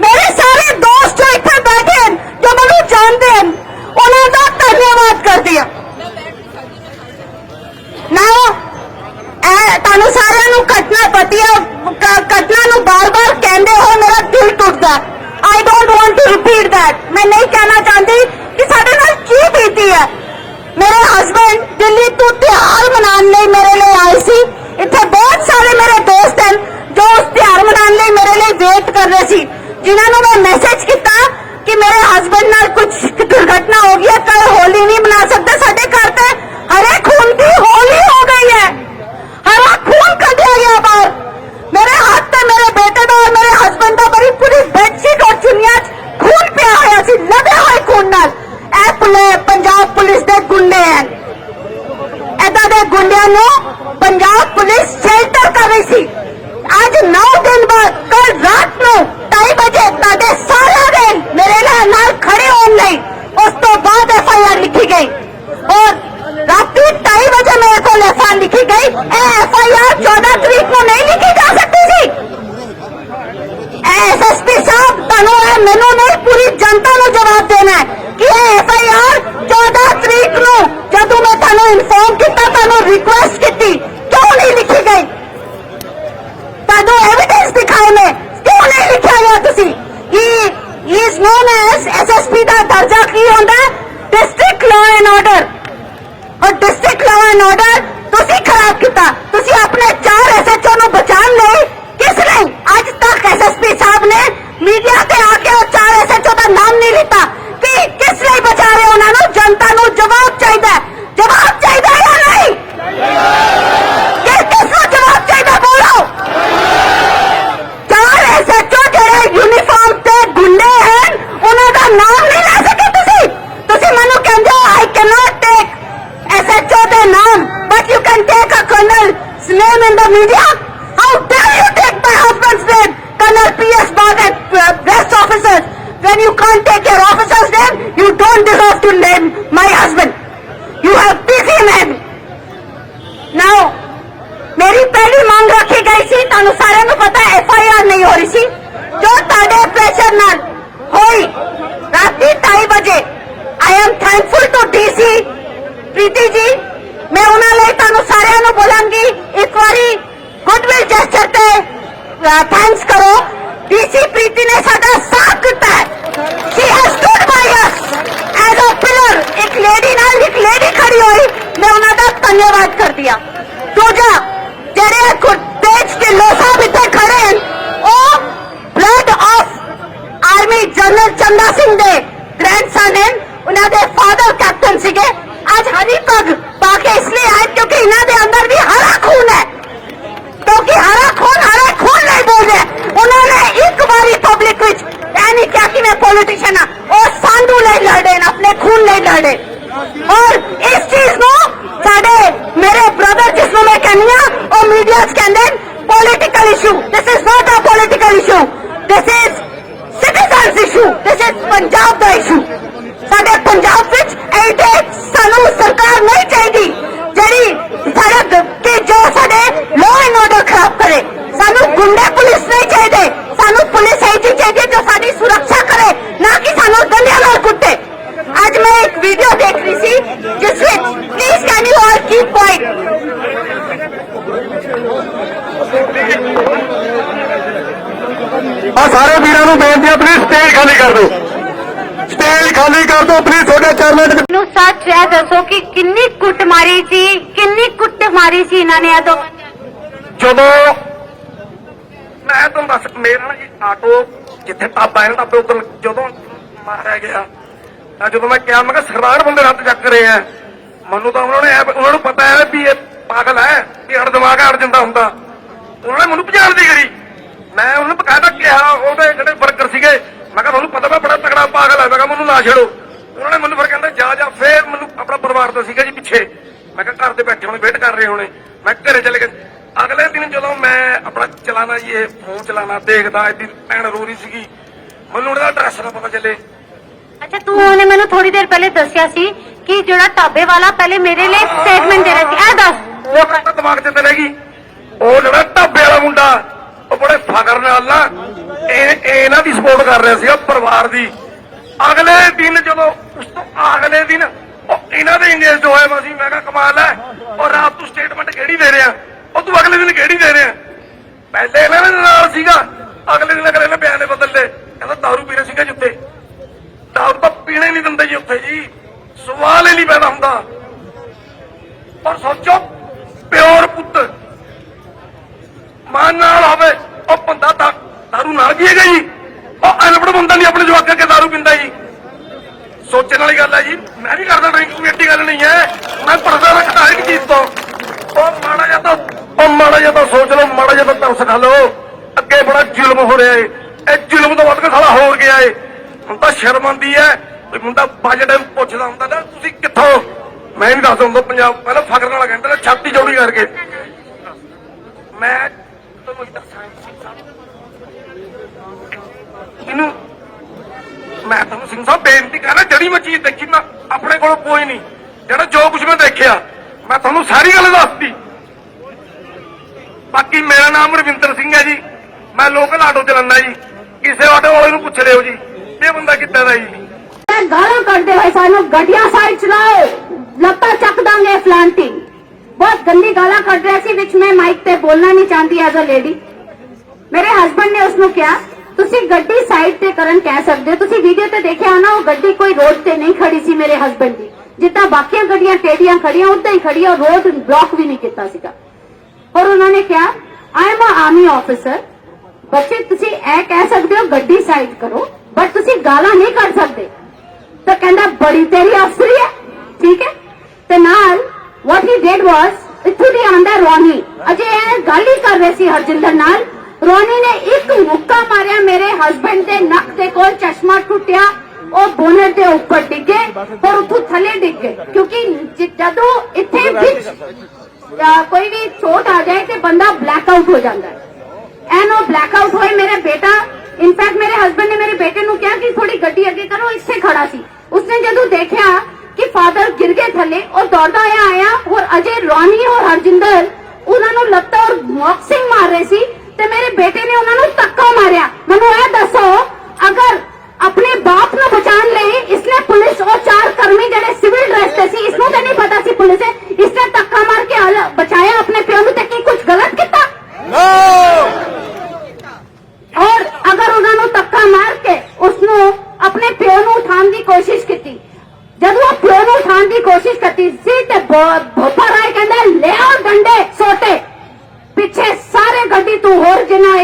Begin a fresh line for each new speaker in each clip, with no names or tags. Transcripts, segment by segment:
ਮੇਰੇ ਸਾਰੇ ਦੋਸਤ ਜੋ ਇੱਥੇ ਬੈਠੇ ਹਨ ਜੋ ਮੈਨੂੰ ਜਾਣਦੇ ਹਨ। ਉਹਨਾਂ ਦਾ ਧੰਨਵਾਦ ਕਰਦੀ ਹਾਂ। ਨਾ ਇਹ ਤੁਹਾਨੂੰ ਸਾਰਿਆਂ ਨੂੰ ਘਟਨਾ ਪਤੀ ਹੈ ਘਟਨਾ ਨੂੰ ਬਾਰ-ਬਾਰ ਕਹਿੰਦੇ ਹੋ, ਮੇਰਾ ਦਿਲ ਟੁੱਟਦਾ। I don't want to repeat that ਮੈਂ ਨਹੀਂ ਕਹਿਣਾ ਚਾਹੁੰਦੀ ਕਿ ਸਾਡੇ ਨਾਲ ਕੀ ਬੀਤੀ ਹੈ। ਮੇਰੇ ਹਸਬੰਡ ਦਿੱਲੀ ਤੋਂ ਤਿਹਾਰ ਮਨਾਉਣ ਲਈ ਮੇਰੇ ਲਈ ਆਏ ਸੀ। ਇੱਥੇ ਬਹੁਤ ਸਾਰੇ ਮੇਰੇ ਦੋਸਤ ਹਨ ਜੋ ਉਸ ਤਿਹਾਰ ਮਨਾਉਣ ਲਈ ਮੇਰੇ ਲਈ ਵੇਟ ਕਰ ਰਹੇ ਸੀ। ਜਿਨ੍ਹਾਂ ਨੂੰ ਮੈਂ ਮੈਸੇਜ ਕੀਤਾ ਕਿ ਮੇਰੇ ਹਸਬੰਡ ਨਾਲ ਕੁਝ ਦੁਰਘਟਨਾ ਹੋ ਗਈ ਹੈ ਕੱਲ ਹੋਲੀ ਨਹੀਂ ਮਨਾ ਸਕਦੇ ਸਾਡੇ ਘਰ ਤੇ ਹਰੇ ਖੂਨ ਦੀ ਹੋਲੀ ਹੋ ਗਈ ਹੈ ਹਰਾ ਖੂਨ ਕੱਢਿਆ ਗਿਆ ਬਾਹਰ ਮੇਰੇ ਹੱਥ ਤੇ ਮੇਰੇ ਬੇਟੇ ਦਾ ਔਰ ਮੇਰੇ ਹਸਬੰਡ ਦਾ ਬੜੀ ਪੂਰੀ ਬੈਡਸ਼ੀਟ ਔਰ ਚੁੰਨੀਆਂ 'ਚ ਖੂਨ ਪਿਆ ਹੋਇਆ ਸੀ ਲੱਗੇ ਹੋਏ ਖੂਨ ਨਾਲ ਇਹ ਪੁਲੇ ਪੰਜਾਬ ਪੁਲਿਸ ਦੇ ਗੁੰਡੇ ਹਨ ਏਦਾਂ ਦੇ ਗੁੰਡਿਆਂ ਨੂੰ ਪੰਜਾਬ ਪੁਲਿਸ ਸ਼ੈਲਟਰ ਕਰ ਰਹੀ ਸੀ ਅੱਜ 9 ਦਿਨ ਬਾਅਦ ਕੱਲ ਰਾਤ ਨੂੰ 2:30 ਵਜੇ ਤੁਹਾਡੇ ਸਾਰਿਆਂ ਦੇ ਮੇਰੇ ਨਾਲ ਨਾਲ ਖੜੇ ਹੋਣ ਲਈ ਉਸ ਤੋਂ ਬਾਅਦ ਐਫ ਆਈ ਆਰ ਲਿਖੀ ਗਈ ਔਰ ਰਾਤੀ 2:30 ਵਜੇ ਮੇਰੇ ਕੋਲ ਐਫ ਆਈ ਆਰ ਲਿਖੀ ਗਈ ਇਹ ਐਫ ਆਈ ਆਰ 14 ਤਰੀਕ ਨੂੰ ਨਹੀਂ ਲਿਖੀ ਜਾ ਸਕਦੀ ਸੀ ਐਸਐਸਪੀ ਸਾਹਿਬ ਤੁਹਾਨੂੰ ਇਹ ਮੈਨੂੰ ਨਹੀਂ ਪੂਰੀ ਜਨਤਾ ਨੂੰ ਜਵਾਬ ਦੇਣਾ ਹੈ ਕਿ ਇਹ ਐਫ ਆਈ ਆਰ 14 ਤਰੀਕ ਨੂੰ ਜਦੋਂ ਮੈਂ ਤੁਹਾਨੂੰ ਇਨਫੋਰਮ ਕੀਤਾ ਤੁਹਾਨੂੰ ਰਿਕੁਐਸਟ ਕੀਤੀ ਕਿਉਂ ਨਹੀਂ ਲਿਖੀ ਗਈ ਤੁਹਾਨੂੰ ਐਵੀਡੈਂਸ ਦਿਖਾਏ ਨੇ ਕਿਉਂ ਨਹੀਂ ਲਿਖਿਆ ਗਿਆ ਤੁਸੀਂ he is known as SSP ਦਾ ਦਰਜਾ ਕੀ ਹੁੰਦਾ? ਡਿਸਟ੍ਰਿਕਟ ਲਾਅ ਐਂਡ ਆਰਡਰ ਔਰ ਡਿਸਟ੍ਰਿਕਟ ਲਾਅ ਐਂਡ ਆਰਡਰ ਤੁਸੀਂ ਖਰਾਬ ਕੀਤਾ। ਤੁਸੀਂ ਆਪਣੇ ਚਾਰ ਐਸਐਚਓ ਨੂੰ ਬਚਾਉਣ ਲਈ ਲਈ ਅੱਜ ਤੱਕ ਐਸਐਸਪੀ ਸਾਹਿਬ ਨੇ ਮੀਡੀਆ ਤੇ ਆ ਕੇ ਉਹ ਚਾਰ ਐਸਐਚਓ ਦਾ ਨਾਮ ਨਹੀਂ ਲਿੱਤਾ ਕਿ ਕਿਸ ਲਈ ਬਚਾ ਰਹੇ ਉਹਨਾਂ ਨੂੰ ਜਨਤਾ ਨੂੰ ਜਵਾਬ ਚਾਹੀਦਾ ਹੈ। ਜਵਾਬ ਚਾਹੀਦਾ ਹੈ ਜਾਂ ਨਹੀਂ ਕਿ ਕਿਸ ਨੂੰ ਜਵਾਬ ਚਾਹੀਦਾ ਬੋਲੋ ਚਾਰ ਐਸਐਚਓ ਜਿਹੜੇ ਯੂਨੀਫਾਰਮ ਤੇ ਗੁੰਡੇ ਹਨ ਉਹਨਾਂ ਦਾ ਨਾਮ ਨਹੀਂ ਲੈ ਸਕੇ ਤੁਸੀਂ ਤੁਸੀਂ ਮੈਨੂੰ ਕਹਿੰਦੇ ਹੋ ਆਈ ਕੈਨੋਟ ਟੇਕ ਐਸਐਚਓ ਦੇ ਨਾਮ but you can take a colonel's name in the media how dare you take my husband's name colonel ps bag and uh, rest officers when you can't take your officer's name you don't deserve to name my husband you have busy men now ਮੇਰੀ ਪਹਿਲੀ ਮੰਗ ਰੱਖੀ ਗਈ ਸੀ ਤੁਹਾਨੂੰ ਸਾਰਿਆਂ ਨੂੰ ਪਤਾ F I R ਨਹੀਂ ਹੋ ਰਹੀ ਸੀ ਜੋ ਤੁਹਾਡੇ ਪ੍ਰੈਸ਼ਰ ਨਾਲ ਹੋਈ ਰਾਤੀ 2:30 ਵਜੇ I am thankful to DC Preeti ji ਮੈਂ ਉਹਨਾਂ ਲਈ ਤੁਹਾਨੂੰ ਸਾਰਿਆਂ ਨੂੰ ਬੋਲਾਂਗੀ। ਇੱਕ ਵਾਰੀ ਗੁੱਡਵਿਲ ਜੈਸਚਰ ਤੇ ਥੈਂਕਸ ਕਰੋ। ਡੀਸੀ ਪ੍ਰੀਤੀ ਨੇ ਸਾਡਾ ਸਾਥ ਦਿੱਤਾ she has stood by us as a pillar ਇੱਕ ਲੇਡੀ ਨਾਲ ਇੱਕ ਲੇਡੀ ਖੜੀ ਹੋਈ, ਮੈਂ ਉਹਨਾਂ ਦਾ ਧੰਨਵਾਦ ਕਰਦੀ ਹਾਂ। ਦੂਜਾ, ਜਿਹੜੇ ਗੁਰਤੇਜ ਢਿੱਲੋਂ ਸਾਹਿਬ ਇੱਥੇ ਖੜੇ ਹਨ, ਉਹ blood of army general Chanda Singh ਦੇ ਗ੍ਰੈਂਡਸਨ ਹਨ। ਉਹਨਾਂ ਦੇ ਫਾਦਰ ਕੈਪਟਨ ਸੀਗੇ ਅੱਜ ਹਰੀ ਪੱਗ ਪਾ ਕੇ ਇਸ ਲਈ ਆਏ ਕਿਉਂਕਿ ਇਹਨਾਂ ਦੇ ਅੰਦਰ ਵੀ ਹਰਾ ਖੂਨ ਹੈ ਕਿਉਂਕਿ ਹਰਾ ਖੂਨ ਹਰਾ ਖੂਨ ਨਹੀਂ ਬੋਲਦੇ ਉਹਨਾਂ ਨੇ ਇੱਕ ਵਾਰੀ ਪਬਲਿਕ ਵਿੱਚ ਇਹ ਨਹੀਂ ਕਿਹਾ ਕਿ ਮੈਂ ਪੋਲੀਟੀਸ਼ੀਅਨ ਆ ਉਹ ਸਾਂਢੂ ਲਈ ਲੜੇ ਨੇ ਆਪਣੇ ਖੂਨ ਲਈ ਲੜੇ ਔਰ ਇਸ ਚੀਜ਼ ਨੂੰ ਸਾਡੇ ਮੇਰੇ ਬ੍ਰਦਰ ਜਿਸ ਨੂੰ ਮੈਂ ਕਹਿੰਦੀ ਆ ਉਹ ਮੀਡੀਆ 'ਚ ਕਹਿੰਦੇ political issue this is not a political issue this is citizens issue this is Punjab the issue ਸਾਡੇ ਪੰਜਾਬ ਵਿੱਚ ਐਡੇ ਸਾਨੂੰ ਸਰਕਾਰ ਨਹੀਂ ਚਾਹੀਦੀ ਜਿਹੜੀ ਸਾਡੇ ਕਿ ਜੋ ਸਾਡੇ ਲਾਅ ਐਂਡ ਆਰਡਰ ਖਰਾਬ ਕਰੇ ਸਾਨੂੰ ਗੁੰਡੇ ਪੁਲਿਸ ਨਹੀਂ ਚਾਹੀਦੇ ਸਾਨੂੰ ਪੁਲਿਸ ਐਜੀ ਚਾਹੀਦੀ ਹੈ ਜੋ ਸਾਡੀ ਸੁਰੱਖਿਆ ਕਰੇ ਨਾ ਕਿ ਸਾਨੂੰ ਡੰਡਿਆਂ ਨਾਲ ਕੁੱਟੇ ਅੱਜ ਮੈਂ ਇੱਕ ਵੀਡੀਓ ਦੇਖ ਰਹੀ ਸੀ ਜਿਸ ਵਿੱਚ please can you all keep quiet
ਆ ਸਾਰੇ ਵੀਰਾਂ ਨੂੰ ਬੇਨਤੀ ਹੈ ਪਲੀਜ਼ ਸਟੇਜ ਖਾਲੀ ਕਰ ਦਿਓ। ਸਟੇਜ ਖਾਲੀ ਕਰ ਦਿਓ ਪਲੀਜ਼ ਤੁਹਾਡੇ ਚਰਨਾਂ 'ਚ।
ਨੂੰ ਸੱਚ ਹੈ ਦੱਸੋ ਕਿ ਕਿੰਨੀ ਕੁੱਟ ਮਾਰੀ ਸੀ ਕਿੰਨੀ ਕੁੱਟ ਮਾਰੀ ਸੀ ਇਹਨਾਂ ਨੇ ਅਦੋਂ
ਜਦੋਂ ਮੈਂ ਤੁਹਾਨੂੰ ਦੱਸ ਮੇਰਾ ਨਾ ਜੀ ਆਟੋ ਜਿੱਥੇ ਢਾਬਾ ਹੈ ਨਾ ਢਾਬੇ ਉੱਧਰ ਜਦੋਂ ਮਾਰਿਆ ਗਿਆ ਤਾਂ ਜਦੋਂ ਮੈਂ ਕਿਹਾ ਮੈਂ ਕਿਹਾ ਸਰਦਾਰ ਬੰਦੇ ਹੱਥ ਚੱਕ ਰਹੇ ਆ। ਮੈਨੂੰ ਤਾਂ ਉਹਨਾਂ ਨੇ ਉਹਨਾਂ ਨੂੰ ਪਤਾ ਹੈ ਵੀ ਇਹ ਪਾਗਲ ਹੈ ਵੀ ਅੜ ਦਿਮਾਗ ਅੜ ਜਾਂਦਾ ਹੁੰਦਾ। ਉਹਨਾਂ ਨੇ ਮੈਨੂੰ ਭਜਾਣ ਦੀ ਕਰੀ। ਮੈਂ ਉਹਨੂੰ ਬਕਾਇਦਾ ਕਿਹਾ ਉਹਦੇ ਜਿਹੜੇ ਵਰਕਰ ਸੀਗੇ ਮੈਂ ਕਿਹਾ ਤੁਹਾਨੂੰ ਪਤਾ ਮੈਂ ਬੜਾ ਤਗੜਾ ਪਾਗਲ ਹੈ। ਮੈਂ ਕਿਹਾ ਮੈਨੂੰ ਨਾ ਛੇੜੋ। ਉਹਨਾਂ ਨੇ ਮੈਨੂੰ ਫਿਰ ਕਹਿੰਦੇ ਜਾ ਜਾ। ਫੇਰ ਮੈਨੂੰ ਆਪਣਾ ਪਰਿਵਾਰ ਤੋਂ ਸੀਗਾ ਜੀ ਪਿੱਛੇ। ਮੈਂ ਕਿਹਾ ਘਰ ਦੇ ਬੈਠੇ ਹੋਣੇ ਵੇਟ ਕਰ ਰਹੇ ਹੋਣੇ। ਮੈਂ ਘਰੇ ਚਲੇ ਗਿਆ ਅਗਲੇ ਦਿਨ ਜਦੋਂ ਮੈਂ ਆਪਣਾ ਚਲਾਣਾ ਜੀ ਇਹ ਫੋਨ ਚਲਾਣਾ ਦੇਖਦਾ ਇਹਦੀ ਭੈਣ ਰੋ ਰਹੀ ਸੀਗੀ। ਮੈਨੂੰ ਉਹਦਾ ਐਡਰੈਸ ਦਾ ਪਤਾ ਚੱਲੇ।
ਅੱਛਾ ਤੂੰ ਉਹਨੇ ਮੈਨੂੰ ਥੋੜੀ ਦੇਰ ਪਹਿਲੇ ਦੱਸਿਆ ਸੀ ਕਿ ਜਿਹੜਾ ਢਾਬੇ ਵਾਲਾ ਪਹਿਲੇ ਮੇਰੇ ਲਈ ਸਟੇਟਮੈਂਟ ਦੇ ਰਿਹਾ ਸੀ। ਇਹ ਦੱਸ।
ਉਹ ਕਹਿੰਦਾ ਦਿਮਾਗ ਤੇ ਤੇ ਗਈ ਉਹ ਜਿਹੜਾ ਢਾਬੇ ਵਾਲਾ ਮੁੰਡਾ ਉਹ ਬੜੇ ਫਖਰ ਨਾਲ ਨਾ, ਇਹ ਇਹਨਾਂ ਦੀ ਸਪੋਰਟ ਕਰ ਰਿਹਾ ਸੀਗਾ ਪਰਿਵਾਰ ਦੀ। ਅਗਲੇ ਦਿਨ ਜਦੋਂ, ਉਸ ਤੋਂ ਅਗਲੇ ਦਿਨ, ਉਹ ਇਹਨਾਂ ਦੇ ਇੰਗੇਜ ਹੋਏ ਮੈਂ ਸੀ ਮੈਂ ਕਿਹਾ ਕਮਾਲ ਹੈ। ਉਹ ਰਾਤ ਤੂੰ ਸਟੇਟਮੈਂਟ ਕਿਹੜੀ ਦੇ ਰਿਹਾ ਉਹ ਤੂੰ ਅਗਲੇ ਦਿਨ ਕਿਹੜੀ ਦੇ ਰਿਹਾ ਪਹਿਲੇ ਇਹਨਾਂ ਦੇ ਨਾਲ ਸੀਗਾ, ਅਗਲੇ ਦਿਨ ਅਗਲੇ ਨੇ ਬਿਆਨੇ ਬਦਲ ਲਏ ਕਹਿੰਦਾ, ਦਾਰੂ ਪੀ ਰਿਹਾ ਸੀਗਾ ਜਿੱਥੇ ਦਾਰੂ ਤਾਂ ਪੀਣੇ ਨਹੀਂ ਦਿੰਦੇ ਜੀ ਉੱਥੇ ਜੀ। ਸਵਾਲ ਹੀ ਨਹੀਂ ਪੈਦਾ ਹੁੰਦਾ। ਪਰ ਸੋਚੋ, ਪਿਓਰ ਪੁੱਤ ਮਾਂ ਨਾਲ ਹੋਵੇ ਉਹ ਬੰਦਾ ਤਾਂ ਦਾਰੂ ਨਾਲ ਪੀਏਗਾ ਜੀ। ਉਹ ਅਨਪੜ ਬੰਦਾ ਨਹੀਂ, ਆਪਣੇ ਜਵਾਕਾਂ ਕੇ ਦਾਰੂ ਪੀਂਦਾ ਜੀ। ਸੋਚਣ ਵਾਲੀ ਗੱਲ ਹੈ ਜੀ, ਮੈਂ ਵੀ ਕਰਦਾ ਡਰਿੰਕ ਕੋਈ ਐਡੀ ਗੱਲ ਨਹੀਂ ਹੈ। ਮੈਂ ਪਰਦਾ ਰੱਖਦਾ ਹਰ ਇੱਕ ਚੀਜ਼ ਤੋਂ। ਉਹ ਮਾੜਾ ਜਿਹਾ ਤਾਂ, ਉਹ ਮਾੜਾ ਜਿਹਾ ਤਾਂ ਸੋਚ ਲਓ, ਮਾੜਾ ਜਿਹਾ ਤਾਂ ਤਰਸ ਖਾ ਲਓ। ਅੱਗੇ ਬੜਾ ਜ਼ੁਲਮ ਹੋ ਰਿਹਾ ਏ। ਇਹ ਜ਼ੁਲਮ ਤੋਂ ਵੱਧ ਕੇ ਸਾਲਾ ਹੋਰ ਗਿਆ ਏ। ਹੁਣ ਤਾਂ ਸ਼ਰਮ ਆਉਂਦੀ ਹੈ। ਕੋਈ ਮੁੰਡਾ ਬਜਟ ਪੁੱਛਦਾ ਹੁੰਦਾ ਨਾ, ਤੁਸੀਂ ਕਿੱਥੋਂ? ਮੈਂ ਵੀ ਦੱਸ ਹੁੰਦਾ, ਪੰਜਾਬ ਪਹਿਲਾਂ ਫ਼ਕਰ ਨਾਲ ਕਹਿੰਦਾ ਛਾਤੀ ਚੌੜੀ ਕਰਕੇ। ਮੈਂ ਤੁਹਾਨੂੰ ਦੱਸਾਂ ਇਹਨੂੰ ਮੈਂ ਤੁਹਾਨੂੰ ਸਿੰਘ ਸਾਹਿਬ ਬੇਨਤੀ ਕਰ ਰਿਹਾ, ਜਿਹੜੀ ਮੈਂ ਚੀਜ਼ ਦੇਖੀ ਮੈਂ ਆਪਣੇ ਕੋਲ ਕੋਈ ਨਹੀਂ। ਜਿਹੜਾ ਜੋ ਕੁਝ ਮੈਂ ਦੇਖਿਆ, ਮੈਂ ਤੁਹਾਨੂੰ ਸਾਰੀ ਗੱਲ ਦੱਸਦੀ ਬਾਕੀ ਮੇਰਾ ਨਾਮ ਰਵਿੰਦਰ ਸਿੰਘ ਹੈ ਜੀ। ਮੈਂ ਲੋਕਲ ਆਟੋ ਚਲਾਉਂਦਾ ਜੀ। ਕਿਸੇ ਆਟੋ ਵਾਲੇ ਨੂੰ ਪੁੱਛ ਲਿਓ ਜੀ, ਇਹ ਬੰਦਾ ਕਿੱਦਾਂ ਦਾ ਜੀ?
ਮੈਂ ਗਾਲਾਂ ਕੱਢਦੇ ਹੋਏ ਸਾਨੂੰ ਗੱਡੀਆਂ ਸਾਈਡ ਚਲਾਓ। ਲੱਤਾਂ ਚੱਕ ਦਾਂਗੇ ਫਲਾਂਟੀ। ਬਹੁਤ ਗੰਦੀ ਗਾਲਾਂ ਕੱਢ ਰਿਹਾ ਸੀ, ਵਿੱਚ ਮੈਂ ਮਾਈਕ ਤੇ ਬੋਲਣਾ ਨਹੀਂ ਚਾਹੁੰਦੀ ਐਜ਼ ਅ ਲੇਡੀ ਮੇਰੇ ਹਸਬੰਡ ਨੇ ਉਸ ਨੂੰ ਕਿਹਾ, ਤੁਸੀਂ ਗੱਡੀ ਸਾਈਡ ਤੇ ਕਰਨ ਕਹਿ ਸਕਦੇ ਹੋ। ਤੁਸੀਂ ਵੀਡੀਓ ਤੇ ਦੇਖਿਆ ਹੋਣਾ, ਉਹ ਗੱਡੀ ਕੋਈ ਰੋਡ ਤੇ ਨਹੀਂ ਖੜੀ ਸੀ ਮੇਰੇ ਹਸਬੰਡ ਦੀ। ਜਿੱਦਾਂ ਬਾਕੀਆਂ ਗੱਡੀਆਂ, ਟੇਡੀਆਂ ਖੜੀਆਂ, ਉਦਾਂ ਹੀ ਖੜੀ ਔਰ ਰੋਡ ਬਲੌਕ ਵੀ ਨਹੀਂ ਕੀਤਾ ਸੀਗਾ। ਔਰ ਉਹਨਾਂ ਨੇ ਕਿਹਾ I am a army officer ਬੱਚੇ, ਤੁਸੀਂ ਇਹ ਕਹਿ ਸਕਦੇ ਹੋ, ਗੱਡੀ ਸਾਈਡ ਕਰੋ ਬਟ ਤੁਸੀਂ ਗਾਲਾਂ ਨਹੀਂ ਕੱਢ ਸਕਦੇ। ਤਾਂ ਕਹਿੰਦਾ, ਬੜੀ ਤੇਰੀ ਅਫਸਰੀ ਹੈ, ਠੀਕ ਹੈ? ਤੇ ਨਾਲ ਵਾਟ ਹੀ ਡਿਡ ਵਾਸ ਇੱਥੋਂ ਦੀ ਆਂਦਾ ਰੋਨੀ। ਅਜੇ ਇਹ ਗੱਲ ਹੀ ਕਰ ਰਹੇ ਸੀ ਹਰਜਿੰਦਰ ਨਾਲ। ਰੋਨੀ ਨੇ ਇੱਕ ਮੁੱਕਾ ਮਾਰਿਆ ਮੇਰੇ ਹਸਬੰਡ ਦੇ ਨੱਕ ਦੇ ਕੋਲ, ਚਸ਼ਮਾ ਟੁੱਟਿਆ। ਉਹ ਬੋਨਟ ਦੇ ਉੱਪਰ ਡਿੱਗੇ ਔਰ ਉੱਥੋਂ ਥੱਲੇ ਡਿੱਗ। ਗਏ ਕਿਉਂਕਿ ਜਦੋਂ ਇੱਥੇ ਵਿੱਚ ਕੋਈ ਵੀ ਚੋਟ ਆ ਜਾਏ ਤੇ ਬੰਦਾ ਬਲੈਕ ਆਊਟ ਹੋ ਜਾਂਦਾ ਹੈ। ਐਨ ਬਲੈਕ ਆਊਟ ਹੋਏ ਮੇਰੇ ਬੇਟਾ। ਇਨਫੈਕਟ ਮੇਰੇ ਹਸਬੰਡ ਨੇ ਮੇਰੇ ਬੇਟੇ ਨੂੰ ਕਿਹਾ ਕਿ ਥੋੜੀ ਗੱਡੀ ਅੱਗੇ ਕਰੋ, ਇੱਥੇ ਖੜਾ ਸੀ। ਉਸਨੇ ਜਦੋਂ ਦੇਖਿਆ ਕਿ ਫਾਦਰ ਗਿਰ ਗਏ ਥੱਲੇ, ਉਹ ਦੌੜਦਾ ਆਇਆ ਆਇਆ ਔਰ ਅਜੇ ਰੋਨੀ ਔਰ ਹਰਜਿੰਦਰ ਉਹਨਾਂ ਨੂੰ ਲੱਤਾਂ ਔਰ ਬਾਕਸਿੰਗ ਮਾਰ ਰਹੇ ਸੀ ਤੇ ਮੇਰੇ ਬੇਟੇ ਨੇ ਉਹਨਾਂ ਨੂੰ ਧੱਕਾ ਮਾਰਿਆ। ਮੈਨੂੰ ਇਹ ਦੱਸੋ, ਅਗਰ ਆਪਣੇ ਬਾਪ ਨੂੰ ਬਚਾਉਣ ਲਈ ਇਸਨੇ ਪੁਲਿਸ ਔਰ ਚਾਰ ਕਰਮੀ ਜਿਹੜੇ ਸਿਵਲ ਡਰੈਸ ਤੇ ਸੀ ਇਸਨੂੰ ਤਾਂ ਨਹੀਂ ਪਤਾ ਸੀ ਪੁਲਿਸ ਹੈ ਇਸਨੇ ਧੱਕਾ ਮਾਰ ਕੇ ਹਲ- ਬਚਾਇਆ ਆਪਣੇ ਪਿਓ ਨੂੰ ਤੇ ਕੀ ਕੁਝ ਗਲਤ ਕੀਤਾ ਔਰ ਅਗਰ ਉਹਨਾਂ ਨੂੰ ਧੱਕਾ ਮਾਰ ਕੇ ਉਸ ਨੂੰ ਆਪਣੇ ਪਿਓ ਨੂੰ ਉਠਾਉਣ ਦੀ ਕੋਸ਼ਿਸ਼ ਕੀਤੀ ਜਦੋਂ ਉਹ ਪਿਓ ਨੂੰ ਉਠਾਉਣ ਦੀ ਕੋਸ਼ਿਸ਼ ਕਰਤੀ ਸੀ ਤੇ ਭੋਪਾ ਰਾਏ ਕਹਿੰਦਾ ਲੈ ਆਓ ਡੰਡੇ ਸੋਟੇ ਪਿੱਛੇ ਸਾਰੇ ਗੱਡੀ ਤੂੰ ਹੋਰ ਜਿਨ੍ਹਾਂ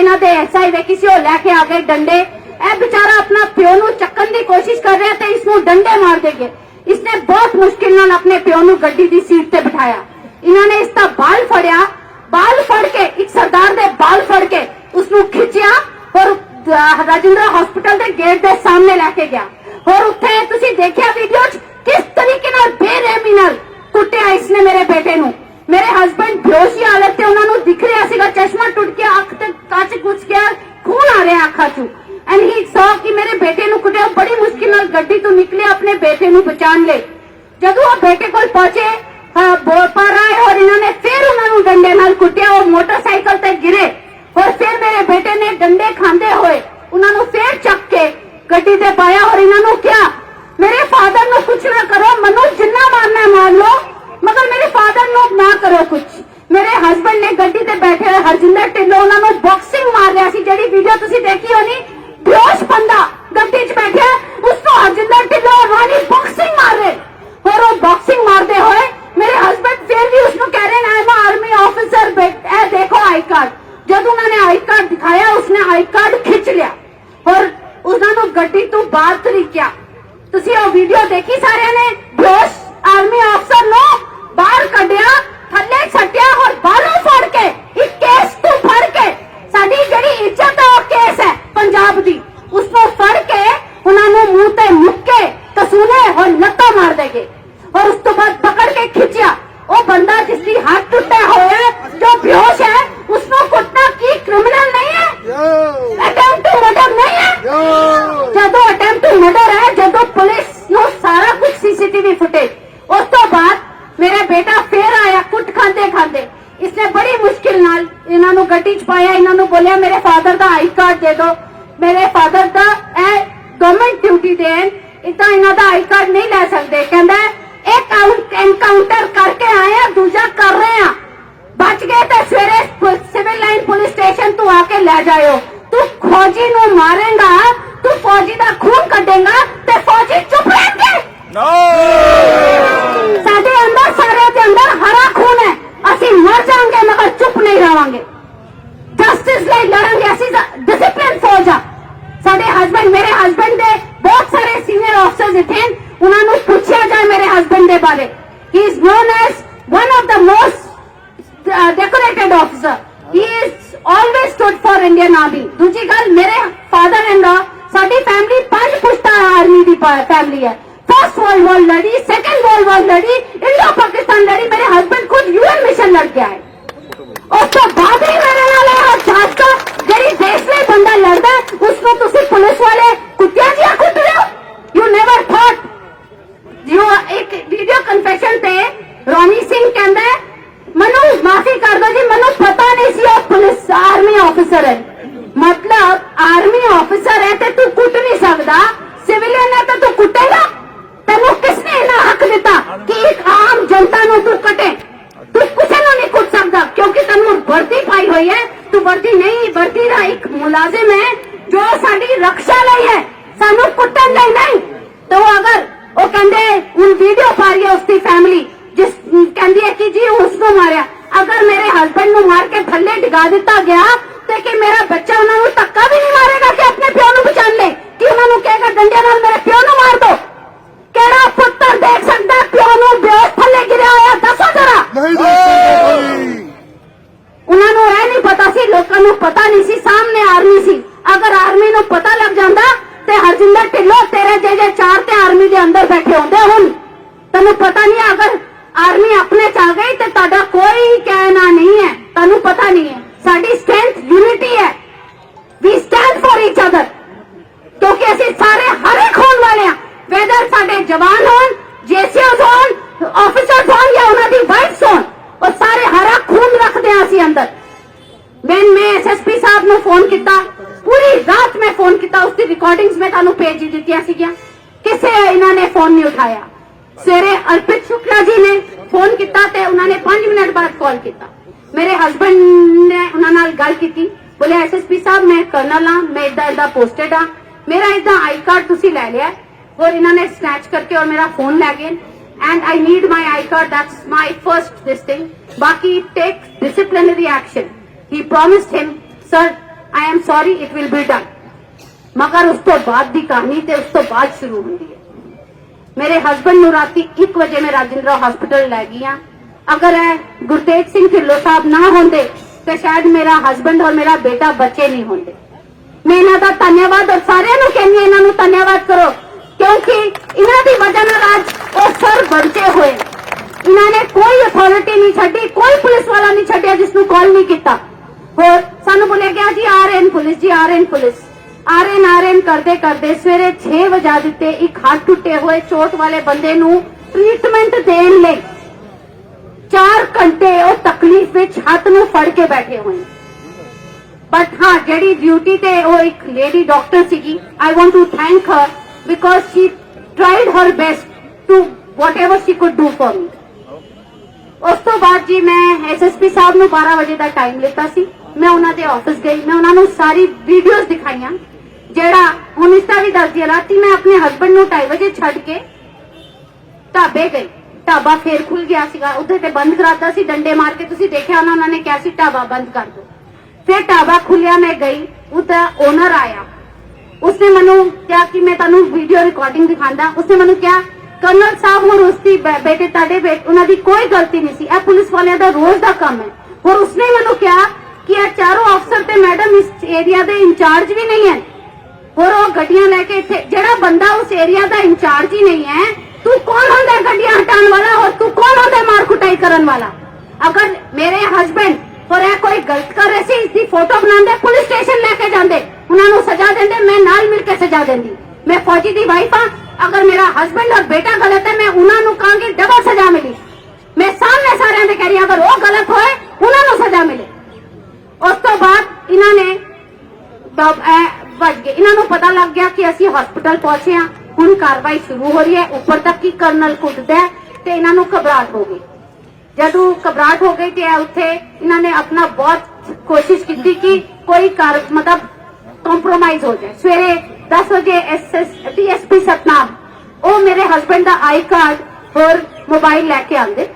ਇਹਨਾਂ ਦੇ ਐਸਆਈ ਉਹ ਲੈ ਕੇ ਆ ਗਏ ਡੰਡੇ। ਇਹ ਵਿਚਾਰਾ ਆਪਣਾ ਪਿਓ ਨੂੰ ਚੱਕਣ ਦੀ ਕੋਸ਼ਿਸ਼ ਕਰ ਰਿਹਾ ਤੇ ਇਸ ਨੂੰ ਡੰਡੇ ਮਾਰ ਦੇਗੇ। ਇਸਨੇ ਬਹੁਤ ਮੁਸ਼ਕਿਲ ਨਾਲ ਆਪਣੇ ਪਿਓ ਨੂੰ ਗੱਡੀ ਦੀ ਸੀਟ ਤੇ ਬਿਠਾਇਆ। ਇਹਨਾਂ ਨੇ ਇਸ ਦਾ ਬਾਲ ਫੜਿਆ। ਬਾਲ ਫੜ ਕੇ ਇੱਕ ਸਰਦਾਰ ਦੇ ਬਾਲ ਫੜ ਕੇ ਉਸ ਨੂੰ ਖਿੱਚਿਆ ਔਰ ਅਹ, ਰਾਜਿੰਦਰਾ ਹਸਪੀਟਲ ਦੇ ਗੇਟ ਦੇ ਸਾਹਮਣੇ ਲੈ ਕੇ ਗਿਆ ਔਰ ਉੱਥੇ ਤੁਸੀਂ ਦੇਖਿਆ ਵੀਡੀਓ 'ਚ ਕਿਸ ਤਰੀਕੇ ਨਾਲ ਬੇਰਹਿਮੀ ਨਾਲ ਕੁੱਟਿਆ ਇਸਨੇ ਮੇਰੇ ਬੇਟੇ ਨੂੰ ਮੇਰੇ ਹਸਬੰਡ ਬੇਹੋਸ਼ੀ ਹਾਲਤ ਤੇ ਉਹਨਾਂ ਨੂੰ ਦਿਖ ਰਿਹਾ ਸੀਗਾ ਚਸ਼ਮਾ ਟੁੱਟ ਗਿਆ ਅੱਖ ਤੇ ਕੱਚ ਕੁੱਚ ਗਿਆ ਖੂਨ ਆ ਰਿਹਾ ਅੱਖਾਂ 'ਚੋਂ ਐਂਡ ਹੀ ਸੌ ਕਿ ਮੇਰੇ ਬੇਟੇ ਨੂੰ ਕੁੱਟਿਆ ਬੜੀ ਮੁਸ਼ਕਿਲ ਨਾਲ ਗੱਡੀ ਤੋਂ ਨਿਕਲੇ ਆਪਣੇ ਬੇਟੇ ਨੂੰ ਬਚਾਉਣ ਲਈ ਜਦੋਂ ਉਹ ਬੇਟੇ ਕੋਲ ਪਹੁੰਚੇ ਹਾਂ ਬੋਪਾ ਰਾਏ ਔਰ ਇਹਨਾਂ ਨੇ ਫਿਰ ਉਹਨਾਂ ਨੂੰ ਡੰਡੇ ਨਾਲ ਕੁੱਟਿਆ ਉਹ ਮੋਟਰਸਾਈਕਲ ਤੇ ਗਿਰੇ। ਔਰ ਫਿਰ ਮੇਰੇ ਬੇਟੇ ਨੇ ਡੰਡੇ ਖਾਂਦੇ ਹੋਏ ਉਹਨਾਂ ਨੂੰ ਫਿਰ ਚੱਕ ਕੇ ਗੱਡੀ ਤੇ ਪਾਇਆ ਔਰ ਇਹਨਾਂ ਨੂੰ ਕਿਹਾ, ਮੇਰੇ ਫਾਦਰ ਨੂੰ ਕੁਝ ਨਾ ਕਰੋ, ਮੈਨੂੰ ਜਿੰਨਾ ਮਾਰਨਾ ਮਾਰ ਲਓ, ਮਗਰ ਮੇਰੇ ਫਾਦਰ ਨੂੰ ਨਾ ਕਰੋ ਕੁਝ ਮੇਰੇ ਹਸਬੰਡ ਨੇ ਗੱਡੀ ਤੇ ਬੈਠੇ ਹੋਏ ਹਰਜਿੰਦਰ ਢਿੱਲੋਂ ਉਹਨਾਂ ਨੂੰ ਬਾਕਸਿੰਗ ਮਾਰ ਰਿਹਾ ਸੀ, ਜਿਹੜੀ ਵੀਡੀਓ ਤੁਸੀਂ ਦੇਖੀ ਹੋਣੀ, ਬੇਹੋਸ਼ ਬੰਦਾ ਗੱਡੀ 'ਚ ਬੈਠਿਆ, ਉਸ ਤੋਂ ਹਰਜਿੰਦਰ ਢਿੱਲੋਂ ਔਰ ਰਾਣੀ ਬਾਕਸਿੰਗ ਮਾਰ ਰਹੇ। ਹੋਰ ਉਹ ਬਾਕਸਿੰਗ ਮਾਰਦੇ ਹੋਏ ਮੇਰੇ ਹਸਬੰਡ ਫਿਰ ਵੀ ਉਸ ਨੂੰ ਕਹਿ ਰਹੇ ਨੇ ਮੈਂ ਆਰਮੀ ਆਫੀਸਰ ਇਹ ਦੇਖੋ ਆਈ ਕਾਰਡ ਜਦ ਉਹਨਾਂ ਨੇ ਆਈ ਕਾਰਡ ਦਿਖਾਇਆ ਉਸਨੇ ਆਈ ਕਾਰਡ ਖਿੱਚ ਲਿਆ ਔਰ ਉਹਨਾਂ ਨੂੰ ਗੱਡੀ ਤੋਂ ਬਾਹਰ ਤੁਸੀਂ ਉਹ ਵੀਡੀਓ ਦੇਖੀ ਸਾਰਿਆਂ ਨੇ? ਬੇਹੋਸ਼ ਆਰਮੀ ਅਫਸਰ ਨੂੰ ਬਾਹਰ ਕੱਢਿਆ ਥੱਲੇ ਛੱਡਿਆ ਔਰ ਬਾਹਰੋਂ ਫੜ ਕੇ ਇੱਕ ਕੇਸ ਤੋਂ ਫੜ ਕੇ ਸਾਡੀ ਜਿਹੜੀ ਇੱਜ਼ਤ ਹੈ ਉਹ ਕੇਸ ਹੈ ਪੰਜਾਬ ਦੀ ਉਸ ਨੂੰ ਫੜ ਕੇ ਉਹਨਾਂ ਨੂੰ ਮੂੰਹ ਤੇ ਮੁੱਕੇ ਕਸੂਨੇ ਔਰ ਲੱਤਾਂ ਮਾਰ ਦੇਗੇ ਔਰ ਉਸ ਤੋਂ ਬਾਅਦ ਪਕੜ ਕੇ ਖਿੱਚਿਆ ਉਹ ਬੰਦਾ ਜਿਸ ਦੀ ਹੱਥ ਟੁੱਟਿਆ ਹੋਇਆ ਹੈ, ਜੋ ਬੇਹੋਸ਼ ਹੈ ਉਸ ਨੂੰ ਕੁੱਟਣਾ ਕੀ ਕ੍ਰਿਮੀਨਲ ਨਹੀਂ ਹੈ ਅਟੈਂਪਟ ਟੂ ਮਰਡਰ ਨਹੀਂ ਹੈ ਜਦੋਂ ਅਟੈਂਪਟ ਟੂ ਮਰਡਰ ਹੈ ਜਦੋਂ ਪੁਲਿਸ ਨੂੰ ਸਾਰਾ ਕੁਝ ਸੀਸੀਟੀਵੀ ਫੁਟੇਜ ਉਸ ਤੋਂ ਬਾਅਦ ਮੇਰਾ ਬੇਟਾ ਫੇਰ ਆਇਆ ਕੁੱਟ ਖਾਂਦੇ ਖਾਂਦੇ ਇਸਨੇ ਬੜੀ ਮੁਸ਼ਕਿਲ ਨਾਲ ਇਹਨਾਂ ਨੂੰ ਗੱਡੀ 'ਚ ਪਾਇਆ ਨੂੰ ਬੋਲਿਆ ਮੇਰੇ ਫਾਦਰ ਦਾ ਆਈ ਕਾਰਡ ਦੇ ਦਿਓ। ਮੇਰੇ ਫਾਦਰ ਦਾ ਇਹ ਗਵਰਨਮੈਂਟ ਡਿਊਟੀ ਦੇਣ ਇਦਾਂ ਇਹਨਾਂ ਦਾ ਆਈ ਕਾਰਡ ਨਹੀਂ ਲੈ ਸਕਦੇ। ਕਹਿੰਦਾ ਇੱਕ ਐਨਕਾਊਂਟਰ ਕਰਕੇ ਆਏ ਆ ਦੂਜਾ ਕਰ ਰਹੇ ਆ। ਬਚ ਗਏ ਤਾਂ ਸਵੇਰੇ ਸਿਵਲ ਲਾਈਨ ਪੁਲਿਸ ਸਟੇਸ਼ਨ ਤੋਂ ਆ ਕੇ ਲੈ ਜਾਇਓ। ਤੂੰ ਫੌਜੀ ਨੂੰ ਮਾਰੇਗਾ ਤੂੰ ਫੌਜੀ ਦਾ ਖੂਨ ਕੱਢੇਗਾ ਤੇ ਫੌਜੀ ਚੁੱਪ ਰਹਿਣਗੇ ਸਾਡੇ ਅੰਦਰ ਸਾਰੇ ਦੇ ਅੰਦਰ ਹਰਾ ਖੂਨ ਹੈ। ਅਸੀਂ ਮਰ ਜਾਾਂਗੇ ਜਾਵਾਂਗੇ ਜਸਟਿਸ ਲਈ ਲੜਾਂਗੇ ਅਸੀਂ ਡਿਸਪਲਿਨ ਫੌਜ ਆ ਸਾਡੇ ਹਸਬੰਡ ਮੇਰੇ ਹਸਬੰਡ ਦੇ ਬਹੁਤ ਸਾਰੇ ਸੀਨੀਅਰ ਆਫਸਰਸ ਇੱਥੇ ਹਨ। ਉਹਨਾਂ ਨੂੰ ਪੁੱਛਿਆ ਜਾਏ ਮੇਰੇ ਹਸਬੰਡ ਦੇ ਬਾਰੇ he is known as one of the most decorated officer he is always stood for Indian army ਦੂਜੀ ਗੱਲ ਮੇਰੇ ਫਾਦਰ ਇਨ ਲਾ ਸਾਡੀ ਫੈਮਿਲੀ ਪੰਜ ਪੁਸ਼ਤਾ ਆਰਮੀ ਦੀ ਫੈਮਿਲੀ ਹੈ ਫਸਟ ਵਰਲਡ ਵਾਰ ਲੜੀ ਸੈਕੰਡ ਵਰਲਡ ਵਾਰ ਲੜੀ ਇੰਡੋ ਪਾਕਿਸਤਾਨ ਲੜੀ ਮੇਰੇ ਹਸਬੰਡ ਖੁਦ ਯੂਐਨ ਮਿਸ਼ਨ ਲੜ ਕੇ ਆਏ ਉਸ ਤੋਂ ਬਾਅਦ ਹੀ ਮੇਰੇ ਨਾਲ ਇਹ ਜਾਂਚ ਕਰ ਜਿਹੜੀ ਦੇਸ਼ ਲਈ ਬੰਦਾ ਲੜਦਾ ਹੈ, ਉਸ ਨੂੰ ਤੁਸੀਂ ਪੁਲਿਸ ਵਾਲੇ ਕੁੱਤਿਆਂ ਜਿਹਾ ਕੁੱਟ ਰਹੇ ਹੋ? ਯੂ ਨੈਵਰ ਥਾਟ ਜਿਉ ਇੱਕ ਵੀਡੀਓ ਕਨਫੈਸ਼ਨ ਤੇ ਰੋਨੀ ਸਿੰਘ ਕਹਿੰਦਾ ਹੈ, ਮੈਨੂੰ ਮਾਫੀ ਕਰ ਦਿਓ ਜੀ ਮੈਨੂੰ ਪਤਾ ਨਹੀਂ ਸੀ ਉਹ ਪੁਲਿਸ ਆਰਮੀ ਆਫੀਸਰ ਹੈ ਮਤਲਬ ਆਰਮੀ ਆਫੀਸਰ ਹੈ ਤੇ ਤੂੰ ਕੁੱਟ ਨਹੀਂ ਸਕਦਾ ਸਿਵਲੀਅਨ ਹੈ ਤੇ ਤੂੰ ਕੁੱਟੇਗਾ ਤੈਨੂੰ ਕਿਸਨੇ ਇਹਨਾਂ ਹੱਕ ਦਿੱਤਾ ਕਿ ਇੱਕ ਆਮ ਜਨਤਾ ਨੂੰ ਤੂੰ ਕਟੇ ਤੂੰ ਕਿਸੇ ਨੂੰ ਨਹੀਂ ਕੁੱਟ ਸਕਦਾ ਕਿਉਂਕਿ ਤੈਨੂੰ ਵਰਦੀ ਪਾਈ ਹੋਈ ਹੈ ਤੂੰ ਵਰਦੀ ਨਹੀਂ ਵਰਦੀ मुलाजिम है जो साड़ी रक्षा नहीं है सानू कुटन नहीं नहीं तो अगर वो कहते उन वीडियो पा रही है उसकी फैमिली जिस कहती है कि जी उसको मारिया अगर मेरे हस्बैंड को मार के थले डिगा दिता गया तो कि मेरा बच्चा उन्होंने धक्का भी नहीं मारेगा कि अपने प्यो को बचा ले कि उन्होंने कहेगा डंडे मेरे प्यो को मार दो ਨੂੰ ਪਤਾ ਨਹੀਂ ਸੀ, ਸਾਹਮਣੇ ਆਰਮੀ ਸੀ। ਅਗਰ ਆਰਮੀ ਨੂੰ ਪਤਾ ਲੱਗ ਜਾਂਦਾ, ਤੇ ਹਰਜਿੰਦਰ ਢਿੱਲੋਂ ਤੇਰੇ ਜੇ ਜੇ ਚਾਰ ਤੇ ਆਰਮੀ ਦੇ ਅੰਦਰ ਬੈਠੇ ਹੁੰਦੇ ਹੁਣ। ਤੈਨੂੰ ਪਤਾ ਨਹੀਂ ਅਗਰ ਆਰਮੀ ਆਪਣੇ ਚ ਆ ਗਈ ਤੇ ਤੁਹਾਡਾ ਕੋਈ ਕਹਿ ਰਿਕਾਰਡਿੰਗਸ ਮੈਂ ਤੁਹਾਨੂੰ ਭੇਜ ਦਿੱਤੀਆਂ ਸੀਗੀਆਂ। ਕਿਸੇ ਇਹਨਾਂ ਨੇ ਫੋਨ ਨਹੀਂ ਉਠਾਇਆ। ਸਵੇਰੇ ਅਰਪਿਤ ਸ਼ੁਕਲਾ ਜੀ ਨੇ ਫੋਨ ਕੀਤਾ ਤੇ ਉਹਨਾਂ ਨੇ 5 ਮਿੰਟ ਬਾਅਦ ਕਾਲ ਕੀਤਾ। ਮੇਰੇ ਹਸਬੰਡ ਨੇ ਉਹਨਾਂ ਨਾਲ ਗੱਲ ਕੀਤੀ। ਬੋਲੇ ਐਸਐਸਪੀ ਸਾਹਿਬ, ਮੈਂ ਕਰਨਲ ਆ ਮੈਂ ਇਦਾਂ ਇਦਾਂ ਪੋਸਟਡ ਹਾਂ। ਮੇਰਾ ਇਦਾਂ ਆਈ ਕਾਰਡ ਤੁਸੀਂ ਲੈ ਲਿਆ ਔਰ ਇਹਨਾਂ ਨੇ ਸਨੈਚ ਕਰਕੇ ਔਰ ਮੇਰਾ ਫੋਨ ਲੈ ਗਏ। And I need my I card that's my first this thing ਬਾਕੀ take disciplinary action he promised him sir I am sorry it will be done ਮਗਰ ਉਸ ਤੋਂ ਬਾਅਦ ਦੀ ਕਹਾਣੀ ਤੇ ਉਸ ਤੋਂ ਬਾਅਦ ਸ਼ੁਰੂ ਹੁੰਦੀ ਹੈ। ਮੇਰੇ ਹਸਬੰਡ ਨੂੰ ਰਾਤੀ 1 ਵਜੇ ਮੈਂ ਰਾਜਿੰਦਰਾ ਹਸਪੀਟਲ ਲੈ ਗਈ ਹਾਂ ਅਗਰ ਇਹ ਗੁਰਤੇਜ ਸਿੰਘ ਢਿੱਲੋਂ ਸਾਹਿਬ ਨਾ ਹੁੰਦੇ, ਤੇ ਸ਼ਾਇਦ ਮੇਰਾ ਹਸਬੰਡ ਔਰ ਮੇਰਾ ਬੇਟਾ ਬੱਚੇ ਨਹੀਂ ਹੁੰਦੇ। ਮੈਂ ਇਹਨਾਂ ਦਾ ਧੰਨਵਾਦ ਔਰ ਸਾਰਿਆਂ ਨੂੰ ਕਹਿੰਦੀ ਹਾਂ, ਇਹਨਾਂ ਨੂੰ ਧੰਨਵਾਦ ਕਰੋ, ਕਿਉਂਕਿ ਇਹਨਾਂ ਦੀ ਵਜ੍ਹਾ ਨਾਲ ਅੱਜ ਉਹ ਸਰ ਬਚੇ ਹੋਏ। ਇਹਨਾਂ ਨੇ ਕੋਈ ਅਥਾਰਟੀ ਨਹੀਂ ਛੱਡੀ, ਕੋਈ ਪੁਲਿਸ ਵਾਲਾ ਨਹੀਂ ਛੱਡਿਆ ਜਿਸ ਨੂੰ ਕਾਲ ਨਹੀਂ ਕੀਤਾ। ਹੋਰ ਸਾਨੂੰ ਬੋਲਿਆ ਗਿਆ ਜੀ ਆ ਆਰਐਨ ਪੁਲਿਸ ਜੀ ਆ ਆਰਐਨ ਪੁਲਿਸ। ਆਰਐਨ ਆਰਐਨ ਕਰਦੇ ਕਰਦੇ ਸਵੇਰੇ 6 ਵਜਾ ਦਿੱਤੇ, ਇੱਕ ਹੱਥ ਟੁੱਟੇ ਹੋਏ ਚੋਟ ਵਾਲੇ ਬੰਦੇ ਨੂੰ ਟ੍ਰੀਟਮੈਂਟ ਦੇਣ ਲਈ। 4 ਘੰਟੇ ਉਹ ਤਕਲੀਫ ਵਿੱਚ ਹੱਥ ਨੂੰ ਫੜ ਕੇ ਬੈਠੇ ਹੋਏ। ਬਟ ਹਾਂ, ਜਿਹੜੀ ਡਿਊਟੀ ਤੇ ਉਹ ਇੱਕ ਲੇਡੀ ਡਾਕਟਰ ਸੀਗੀ I want to thank her because she tried her best to whatever she could do for me. ਉਸ ਤੋਂ ਬਾਅਦ ਜੀ ਮੈਂ ਐਸਐਸਪੀ ਸਾਹਿਬ ਨੂੰ 12 ਵਜੇ ਦਾ ਟਾਈਮ ਲਿੱਤਾ ਸੀ। ਮੈਂ ਉਹਨਾਂ ਦੇ ਆਫਿਸ ਗਈ, ਮੈਂ ਉਹਨਾਂ ਨੂੰ ਸਾਰੀ ਵੀਡੀਓਜ਼ ਦਿਖਾਈਆਂ। ਜਿਹੜਾ ਹੁਣ ਇਸ ਦਾ ਵੀ ਦੱਸਦੀ ਹਾਂ, ਰਾਤੀ ਮੈਂ ਆਪਣੇ ਹਸਬੰਡ ਨੂੰ 2:30 ਵਜੇ ਛੱਡ ਕੇ ਢਾਬੇ ਗਈ। ਢਾਬਾ ਫੇਰ ਖੁੱਲ ਗਿਆ ਸੀਗਾ। ਉੱਥੇ ਤੇ ਬੰਦ ਕਰਾਤਾ ਸੀ ਡੰਡੇ ਮਾਰ ਕੇ ਤੁਸੀਂ ਦੇਖਿਆ ਉਹਨਾਂ ਉਹਨਾਂ ਨੇ ਕਿਹਾ ਸੀ ਢਾਬਾ ਬੰਦ ਕਰ ਦਿਓ। ਫਿਰ ਢਾਬਾ ਖੁੱਲਿਆ ਮੈਂ ਗਈ ਉਹਦਾ ਓਨਰ ਆਇਆ। ਉਸਨੇ ਮੈਨੂੰ ਕਿਹਾ ਕਿ ਮੈਂ ਤੁਹਾਨੂੰ ਵੀਡੀਓ ਰਿਕਾਰਡਿੰਗ ਦਿਖਾਉਂਦਾ। ਉਸਨੇ ਮੈਨੂੰ ਕਿਹਾ ਕਰਨਲ ਸਾਹਿਬ ਹੋਰ ਉਸਦੀ ਬੇਟੇ ਤੁਹਾਡੇ ਬੇਟੇ ਉਹਨਾਂ ਦੀ ਕੋਈ ਗਲਤੀ ਨਹੀਂ ਸੀ। ਇਹ ਪੁਲਿਸ ਵਾਲਿਆਂ ਦਾ ਰੋਜ਼ ਦਾ ਕੰਮ ਹੈ। ਹੋਰ ਉਸਨੇ ਮੈਨੂੰ ਕਿਹਾ ਕਿ ਇਹ ਚਾਰੋਂ ਅਫਸਰ ਤੇ ਮੈਡਮ ਇਸ ਏਰੀਆ ਦੇ ਇੰਚਾਰਜ ਵੀ ਨਹੀਂ ਹੈ। ਹੋਰ ਉਹ ਗੱਡੀਆਂ ਲੈ ਕੇ ਇੱਥੇ, ਜਿਹੜਾ ਬੰਦਾ ਉਸ ਏਰੀਆ ਦਾ ਇੰਚਾਰਜ ਹੀ ਨਹੀਂ ਹੈ, ਤੂੰ ਕੌਣ ਹੁੰਦਾ ਗੱਡੀਆਂ ਹਟਾਉਣ ਵਾਲਾ? ਹੋਰ ਤੂੰ ਕੌਣ ਹੁੰਦਾ ਮਾਰ ਕੁਟਾਈ ਕਰਨ ਵਾਲਾ? ਅਗਰ ਮੇਰੇ ਹਸਬੰਡ ਹੋਰ ਇਹ ਕੋਈ ਗਲਤ ਕਰ ਰਹੇ ਸੀ ਇਸ ਦੀ ਫੋਟੋ ਬਣਾਉਂਦੇ ਪੁਲਿਸ ਸਟੇਸ਼ਨ ਲੈ ਕੇ ਜਾਂਦੇ, ਉਹਨਾਂ ਨੂੰ ਸਜ਼ਾ ਦਿੰਦੇ, ਮੈਂ ਨਾਲ ਮਿਲ ਕੇ ਸਜ਼ਾ ਦਿੰਦੀ। ਮੈਂ ਫੌਜੀ ਦੀ ਵਾਈਫ ਹਾਂ। ਅਗਰ ਮੇਰਾ ਹਸਬੰਡ ਔਰ ਬੇਟਾ ਗਲਤ ਹੈ, ਮੈਂ ਉਹਨਾਂ ਨੂੰ ਕਹਾਂਗੀ, ਡਬਲ ਸਜ਼ਾ ਮਿਲੀ। ਮੈਂ ਸਾਹਮਣੇ ਸਾਰਿਆਂ ਦੇ ਕਹਿ ਰਹੀ ਅਗਰ ਉਹ ਗਲਤ ਹੋਏ, ਉਹਨਾਂ ਨੂੰ ਸਜ਼ਾ ਮਿਲੇ। ਉਸ ਤੋਂ ਬਾਅਦ ਇਹਨਾਂ ਨੇ ਵੱਜ ਗਏ। ਇਹਨਾਂ ਨੂੰ ਪਤਾ ਲੱਗ ਗਿਆ ਕਿ ਅਸੀਂ ਹਸਪੀਟਲ ਪਹੁੰਚੇ ਹਾਂ। ਹੁਣ ਕਾਰਵਾਈ ਸ਼ੁਰੂ ਹੋ ਰਹੀ ਹੈ। ਉੱਪਰ ਤੱਕ ਹੀ ਕਰਨਲ ਕੁੱਟਦਾ ਤੇ ਇਹਨਾਂ ਨੂੰ ਘਬਰਾਹਟ ਹੋ ਗਈ। ਜਦੋਂ ਘਬਰਾਹਟ ਹੋ ਗਈ ਤੇ ਉੱਥੇ ਇਹਨਾਂ ਨੇ ਆਪਣਾ ਬਹੁਤ ਕੋਸ਼ਿਸ਼ ਕੀਤੀ ਕਿ ਕੋਈ ਕਾਰ ਮਤਲਬ ਕੰਪਰੋਮਾਈਜ਼ ਹੋ ਜਾਏ। ਸਵੇਰੇ 10 ਵਜੇ ਐਸਐਸ ਡੀਐਸਪੀ ਸਤਨਾਮ, ਉਹ ਮੇਰੇ ਹਸਬੰਡ ਦਾ ਆਈ ਕਾਰਡ ਹੋਰ ਮੋਬਾਈਲ ਲੈ ਕੇ ਆਂਦੇ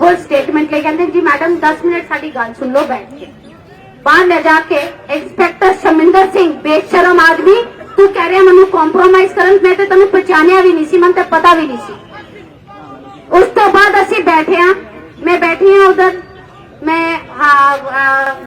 ਹੋਰ ਸਟੇਟਮੈਂਟ ਲੈ ਕਹਿੰਦੇ ਜੀ ਮੈਡਮ 10 ਮਿੰਟ ਸਾਡੀ ਗੱਲ ਸੁਣ ਲਓ, ਬੈਠ ਕੇ। ਬਾਹਰ ਲੈ ਜਾ ਕੇ ਇੰਸਪੈਕਟਰ ਸ਼ਮਿੰਦਰ ਸਿੰਘ ਬੇਸ਼ਰਮ ਆਦਮੀ ਤੂੰ ਕਹਿ ਰਿਹਾ ਮੈਨੂੰ ਕੰਪਰੋਮਾਈਜ਼ ਕਰਨ ਮੈਂ ਤੇ ਤੈਨੂੰ ਪਛਾਣਿਆ ਵੀ ਨਹੀਂ ਸੀ ਮੈਨੂੰ ਤੇ ਪਤਾ ਵੀ ਨਹੀਂ ਸੀ ਉਸ ਤੋਂ ਬਾਅਦ ਅਸੀਂ ਬੈਠੇ ਹਾਂ ਮੈਂ ਬੈਠੀ ਹਾਂ ਉਧਰ ਮੈਂ